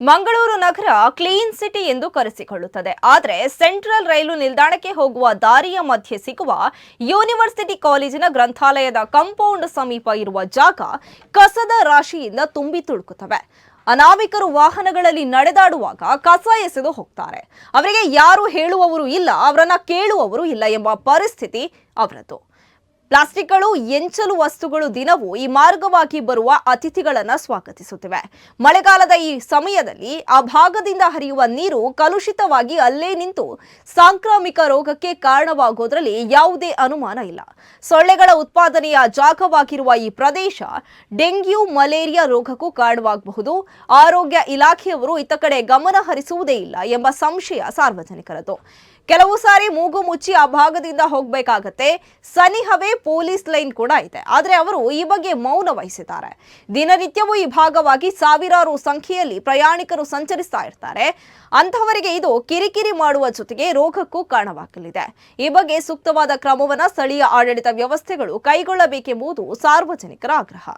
ಮಂಗಳೂರು ನಗರ clean city ಎಂದು ಕರೆಸಿಕೊಳ್ಳುತ್ತದೆ. ಆದರೆ central ರೈಲು ನಿಲ್ದಾಣಕ್ಕೆ ಹೋಗುವ ದಾರಿಯ ಮಧ್ಯೆ ಸಿಗುವ ಯೂನಿವರ್ಸಿಟಿ ಕಾಲೇಜಿನ ಗ್ರಂಥಾಲಯದ ಕಂಪೌಂಡ್ ಸಮೀಪ ಇರುವ ಜಾಗ ಕಸದ ರಾಶಿಯಿಂದ ತುಂಬಿ ತುಳುಕುತ್ತವೆ. ಅನಾಮಿಕರು ವಾಹನಗಳಲ್ಲಿ ನಡೆದಾಡುವಾಗ ಕಸ ಎಸೆದು ಹೋಗ್ತಾರೆ. ಅವರಿಗೆ ಯಾರು ಹೇಳುವವರು ಇಲ್ಲ, ಅವರನ್ನ ಕೇಳುವವರು ಇಲ್ಲ ಎಂಬ ಪರಿಸ್ಥಿತಿ ಅವರದ್ದು. ಪ್ಲಾಸ್ಟಿಕ್ಗಳು ಎಂಚಲು ವಸ್ತುಗಳು ದಿನವೂ ಈ ಮಾರ್ಗವಾಗಿ ಬರುವ ಅತಿಥಿಗಳನ್ನು ಸ್ವಾಗತಿಸುತ್ತಿವೆ. ಮಳೆಗಾಲದ ಈ ಸಮಯದಲ್ಲಿ ಆ ಭಾಗದಿಂದ ಹರಿಯುವ ನೀರು ಕಲುಷಿತವಾಗಿ ಅಲ್ಲೇ ನಿಂತು ಸಾಂಕ್ರಾಮಿಕ ರೋಗಕ್ಕೆ ಕಾರಣವಾಗುವುದರಲ್ಲಿ ಯಾವುದೇ ಅನುಮಾನ ಇಲ್ಲ. ಸೊಳ್ಳೆಗಳ ಉತ್ಪಾದನೆಯ ಜಾಗವಾಗಿರುವ ಈ ಪ್ರದೇಶ ಡೆಂಗ್ಯೂ, ಮಲೇರಿಯಾ ರೋಗಕ್ಕೂ ಕಾರಣವಾಗಬಹುದು. ಆರೋಗ್ಯ ಇಲಾಖೆಯವರು ಇತ್ತ ಕಡೆ ಗಮನ ಹರಿಸುವುದೇ ಇಲ್ಲ ಎಂಬ ಸಂಶಯ ಸಾರ್ವಜನಿಕರದ್ದು ಕೆಲವು ಸಾರಿ ಮೂಗು ಮುಚ್ಚಿ ಆ ಭಾಗದಿಂದ ಹೋಗ್ಬೇಕಾಗತ್ತೆ. ಸನಿಹವೇ ಪೊಲೀಸ್ ಲೈನ್ ಕೂಡ ಇದೆ. ಆದರೆ ಅವರು ಈ ಬಗ್ಗೆ ಮೌನ ವಹಿಸಿದ್ದಾರೆ. ದಿನನಿತ್ಯವೂ ಈ ಭಾಗವಾಗಿ ಸಾವಿರಾರು ಸಂಖ್ಯೆಯಲ್ಲಿ ಪ್ರಯಾಣಿಕರು ಸಂಚರಿಸ್ತಾ ಇರ್ತಾರೆ. ಅಂತಹವರಿಗೆ ಇದು ಕಿರಿಕಿರಿ ಮಾಡುವ ಜೊತೆಗೆ ರೋಗಕ್ಕೂ ಕಾರಣವಾಗಲಿದೆ. ಈ ಬಗ್ಗೆ ಸೂಕ್ತವಾದ ಕ್ರಮವನ್ನ ಸ್ಥಳೀಯ ಆಡಳಿತ ವ್ಯವಸ್ಥೆಗಳು ಕೈಗೊಳ್ಳಬೇಕೆಂಬುದು ಸಾರ್ವಜನಿಕರ ಆಗ್ರಹ.